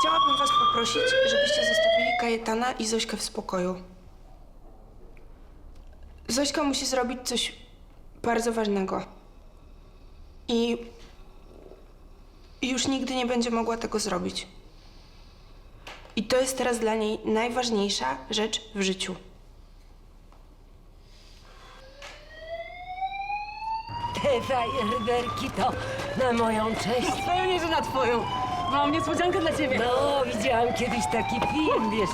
Chciałabym was poprosić, żebyście zostawili Kajetana i Zośkę w spokoju. Zośka musi zrobić coś bardzo ważnego. I już nigdy nie będzie mogła tego zrobić. I to jest teraz dla niej najważniejsza rzecz w życiu. Te fajerwerki to na moją cześć. Pewnie, że na twoją. Mam niespodziankę dla ciebie. No, widziałam kiedyś taki film, wiesz,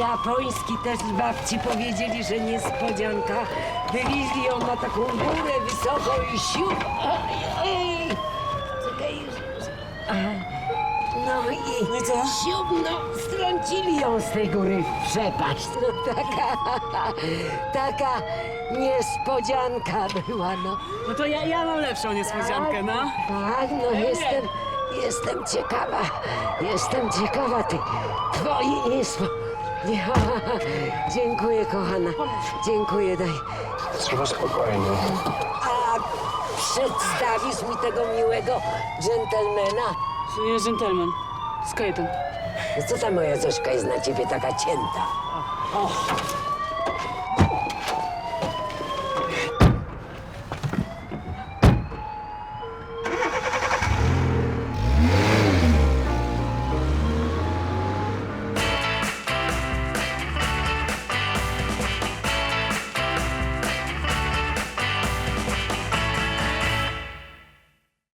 japoński też babci powiedzieli, że niespodzianka. Wywieźli ją na taką górę wysoką i siup. Oj, oj. Czekaj, już, No i No i co? siup, no, strącili ją z tej góry w przepaść. No taka, taka niespodzianka była, no. No to ja, ja mam lepszą niespodziankę, no. Tak, no jestem, jestem ciekawa, jestem ciekawa twoich niespo... Nie, dziękuję, kochana, dziękuję, daj. Trzeba spokojnie. A przedstawisz mi tego miłego dżentelmena? Jest dżentelmen. Z kajetem. Co ta moja Zośka jest na ciebie taka cięta? O,